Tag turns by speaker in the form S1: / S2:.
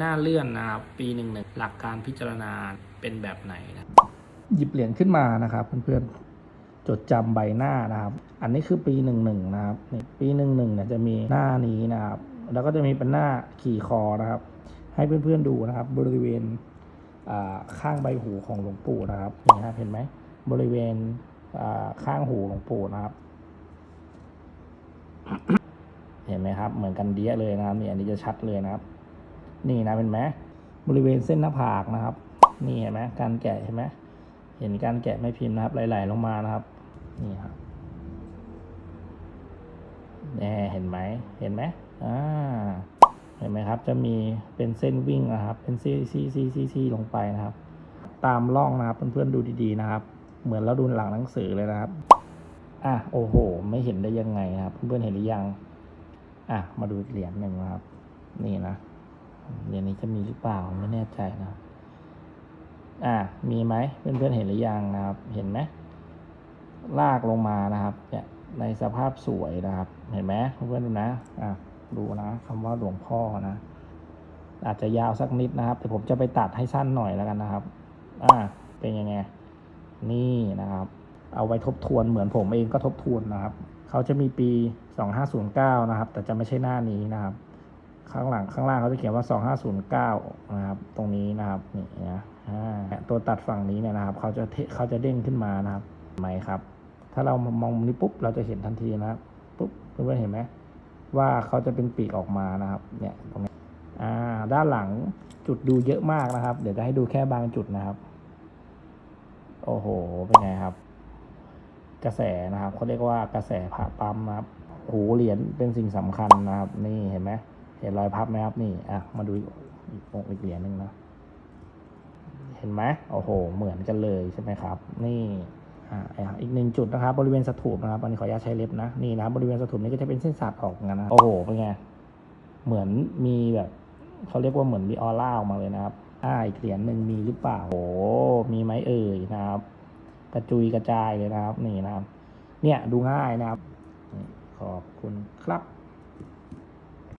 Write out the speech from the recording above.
S1: หน้าเลื่อนนะครับปีหนึ่งหนึ่งหลักการพิจารณาเป็นแบบไหนนะ
S2: หยิบเหรียญขึ้นมานะครับเพื่อนๆจดจำใบหน้านะครับ อันนี้คือปีหนึ่งหนึ่งนะครับนี่ปีหนึ่งหนึ่งเนี่ยจะมีหน้านี้นะครับ แล้วก็จะมีเป็นหน้าขี่คอนะครับ ให้เพื่อนๆดูนะครับ บริเวณข้างใบหูของหลวงปู่นะครับนี่ครับเห็นไหมบริเวณข้างหูหลวงปู่นะครับ เห็นไหมครับ เหมือนกันเดียเลยนะครับนี่อันนี้จะชัดเลยนะครับ นี่นะเป็นไหมบริเวณเส้นหน้าผากนะครับ นี่เห็นไหมการแกะเห็นไหมเห็นการแกะไม่พิมพ์นะครับไหลๆลงมานะครับ นี่ครับแน่เห็นไหมเห็นไหมอ่าเห็นไหมครับ จะมีเป็นเส้นวิ่งนะครับ เป็นซี่ซี่ซี่ซี่ซี่ลงไปนะครับ ตามร่องนะครับเพื่อนๆดูดีๆนะครับ เหมือนเราดูหลังหนังสือเลยนะครับอะโอ้โห ไม่เห็นได้ยังไงครับ เพื่อนๆเห็นหรือยัง อะมาดูเหรียญหนึ่งนะครับ นี่นะ เหรียญนี้จะมีหรือเปล่าไม่แน่ใจนะอ่ามีไหมเพื่อนๆเห็นหรือยังนะครับ เห็นไหมลากลงมานะครับเนี่ยในสภาพสวยนะครับ เห็นไหมเพื่อนๆดูนะอะดูนะคำว่าหลวงพ่อนะ อาจจะยาวสักนิดนะครับ แต่ผมจะไปตัดให้สั้นหน่อยแล้วกันนะครับ อ่าเป็นยังไงนี่นะครับ เอาไว้ทบทวนเหมือนผมเองก็ทบทวนนะครับ เขาจะมีปี 2509 นะครับ แต่จะไม่ใช่หน้านี้นะครับ ข้างหลังข้างล่างเขาจะเขียนว่า 2509 นะครับ ตรงนี้นะครับนี่นะตัวตัดฝั่งนี้เนี่ยนะครับเขาจะเขาจะเด้งขึ้นมานะครับไหมครับ ถ้าเรามองมุมนี้ปุ๊บเราจะเห็นทันทีนะครับปุ๊บเพื่อนเห็นไหมว่าเขาจะเป็นปีกออกมานะครับเนี่ยตรงนี้อ่าด้านหลังจุดดูเยอะมากนะครับ เดี๋ยวจะให้ดูแค่บางจุดนะครับ โอ้โหเป็นไงครับ กระแสนะครับเขาเรียกว่ากระแสผ่าปั๊มนะครับหูเหรียญเป็นสิ่งสำคัญนะครับ นี่เห็นไหม เห็นรอยพับไหมครับนี่อะมาดูอีกองอีกเหรียญหนึ่งนะเห็นไหมโอ้โห เหมือนกันเลยใช่ไหมครับ นี่อ่าอะอีกหนึ่งจุดนะครับ บริเวณสถูปนะครับอันนี้ขออนุญาตใช้เล็บนะนี่นะบริเวณสถูปนี้ก็จะเป็นเส้นสาดออกกันนะโอ้โหเป็นไงเหมือนมีแบบเขาเรียกว่าเหมือนมีออร่าออกมาเลยนะครับอ่าอีกเหรียญหนึ่งมีหรือเปล่าโอ้มีไหมเอ่ยนะครับ กระจุยกระจายเลยนะครับ นี่นะครับ เนี่ยดูง่ายนะครับ ขอบคุณครับ